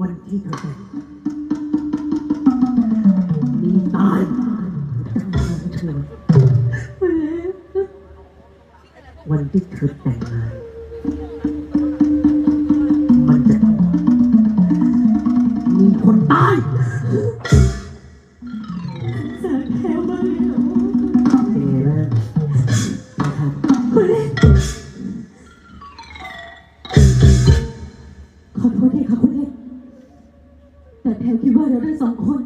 วันที่เธอแต่มีตายเธอวันที่เธอแต่งงานมันจะมีคนตาย แต่แพลคิดว่าเราทั้งสองคน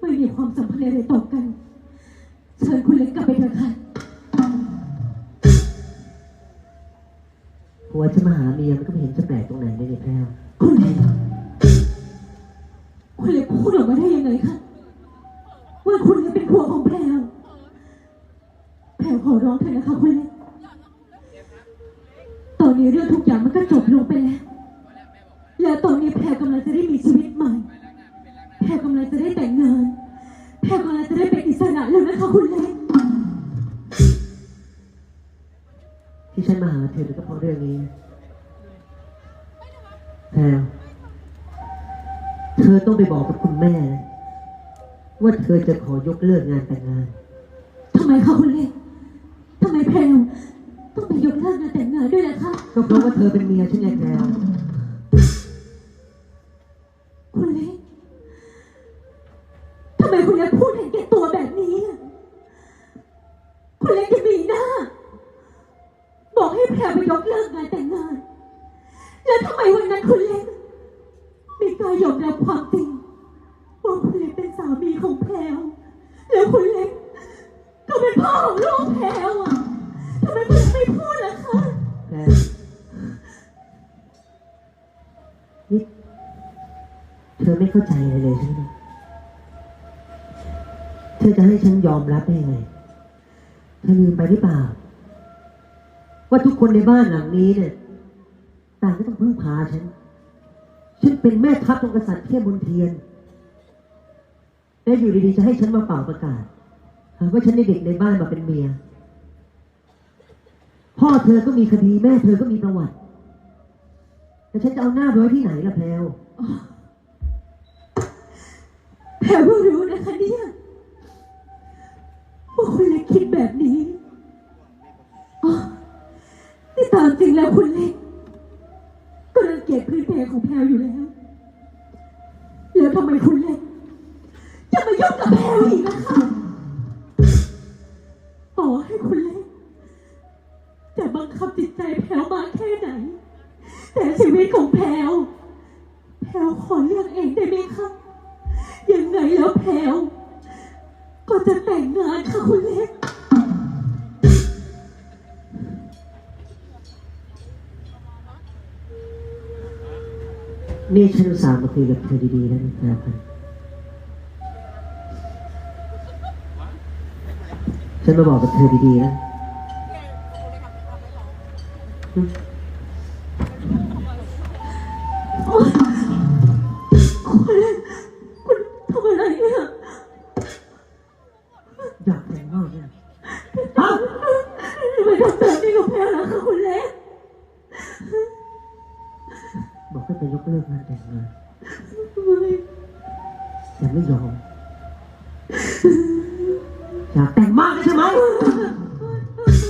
ไม่มีความสัมพันธ์อะไรต่อกัน เชิญคุณเล็กกลับไปเถอะค่ะผัวจะมาหาเมียมันก็ไม่เห็นจะแปลกตรงไหนเลยเนี่ยแพรวคุณเล็กคุณเล็กพูดออกมาได้ยังไงคะว่าคุณเล็กเป็นผัวของแพลวแพลวขอร้องเถอะนะคะคุณเล็กตอนนี้เรื่องทุกอย่างมันก็จบลงไปแล้ว และตอนนี้แพรกำลังจะได้มีชีวิตใหม่ แพรกำลังจะได้แต่งงาน แพรกำลังจะได้เป็นอิสระแล้วนะคะคุณเล็กที่ฉันมาหาเธอก็เพราะเรื่องนี้ แพรวเธอต้องไปบอกกับคุณแม่นะว่าเธอจะขอยกเลิกงานแต่งงานทำไมคะคุณเล็กทำไมแพรวต้องไปยกเลิกงานแต่งงานด้วยล่ะคะก็เพราะว่าเธอเป็นเมียฉันไงแพร คุณเล็กจะมีหน้า บอกให้แพรไปยกเลิกงานแต่งงาน แล้วทำไมวันนั้นคุณเล็กไม่กล้ายอมรับความจริงว่าคุณเล็กเป็นสามีของแพรวแล้วคุณเล็ก ก็เป็นพ่อของลูกแพรวอะทำไมคุณเล็กไม่พูดล่ะคะแพรวนี่เธอไม่เข้าใจอะไรเลยใช่ไหมเธอจะให้ฉันยอมรับได้ไง เธอลืมไปหรือเปล่า ว่าทุกคนในบ้านหลังนี้เนี่ยต่างก็ต้องพึ่งพาฉัน ฉันเป็นแม่ทัพของกษัตริย์เทพมนเทียนและอยู่ดีๆจะให้ฉันมาเป่าประกาศหาว่าฉันได้เด็กในบ้านมาเป็นเมีย พ่อเธอก็มีคดีแม่เธอก็มีประวัติ แต่ฉันจะเอาหน้าไปไว้ที่ไหนล่ะแพลว แพรเพิ่งรู้นะคะเนี่ย คุณเล็กคิดแบบนี้อ๋อที่ตามจริงแล้วคุณเล็กก็รังเกียจพื้นเพของแพรอยู่แล้ว แล้วทำไมคุณเล็กจะมายุ่งกับแพรอีกนะคะต่อให้คุณเล็กจะบังคับจิตใจแพรมากแค่ไหน แต่ชีวิตของแพรแพรขอเลือกเองได้ไหมคะยังไงแล้วแพลว ก็จะแต่งงานค่ะคุณเล็ก นี่ฉันอุตส่าห์มาคุยกับเธอดีๆแล้วนะพลวครับฉันมาบอกกับเธอดีๆนะ บอกให้ไปยกเลิกงานแต่งงานเฮ้ยแต่ไม่ยอม อยากแต่งมากใช่ไหม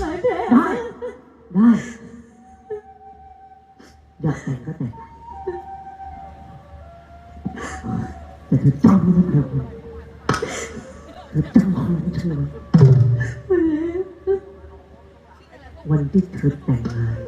หลายแผลได้ ได้ อยากแต่งก็แต่ง แต่เธอจำไว้นะแพลวเธอจำคำของฉันไว้คุณเล็กวันที่เธอแต่งงานมัน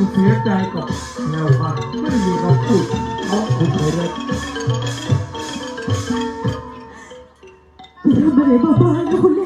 งความเสียใจกับแนวความไม่มีคำพูดของคุณเลยอย่าทำอะไรบ้าๆนะคุณเล็ก